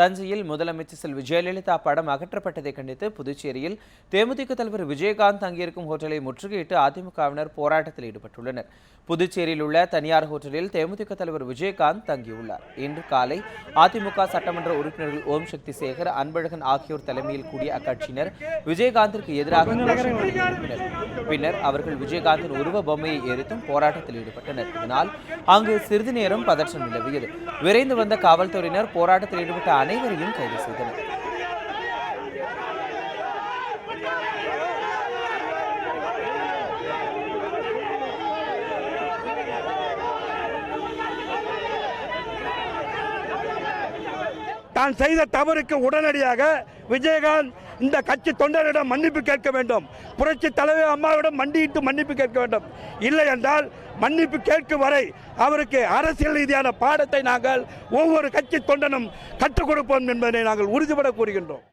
தஞ்சையில் முதலமைச்சர் செல்வி ஜெயலலிதா படம் அகற்றப்பட்டதை கண்டித்து புதுச்சேரியில் தேமுதிக தலைவர் விஜயகாந்த் தங்கியிருக்கும் ஹோட்டலை முற்றுகையிட்டு அதிமுகவினர் போராட்டத்தில் ஈடுபட்டுள்ளனர். புதுச்சேரியில் உள்ள தனியார் ஹோட்டலில் தேமுதிக தலைவர் விஜயகாந்த் தங்கியுள்ளார். இன்று காலை அதிமுக சட்டமன்ற உறுப்பினர்கள் ஓம் சக்தி சேகர் அன்பழகன் ஆகியோர் தலைமையில் கூடிய அக்கட்சியினர் விஜயகாந்திற்கு எதிராக பின்னர் அவர்கள் விஜயகாந்தின் உருவ பொம்மையை எரித்தும் போராட்டத்தில் ஈடுபட்டனர். இதனால் அங்கு சிறிது நேரம் பதற்றம் நிலவியது. விரைந்து வந்த காவல்துறையினர் போராட்டத்தில் ஈடுபட்ட அனைவரையும் கைது செய்தனர். தான் செய்த தவறுக்கு உடனடியாக விஜயகாந்த் இந்த கட்சி தொண்டரிடம் மன்னிப்பு கேட்க வேண்டும். புரட்சி தலைவர் அம்மாவிடம் மண்டியிட்டு மன்னிப்பு கேட்க வேண்டும். இல்லை என்றால் மன்னிப்பு கேட்கும் வரை அவருக்கு அரசியல் ரீதியான பாடத்தை நாங்கள் ஒவ்வொரு கட்சி தொண்டனும் கற்றுக் கொடுப்போம் என்பதை நாங்கள் உறுதிபட கூறுகின்றோம்.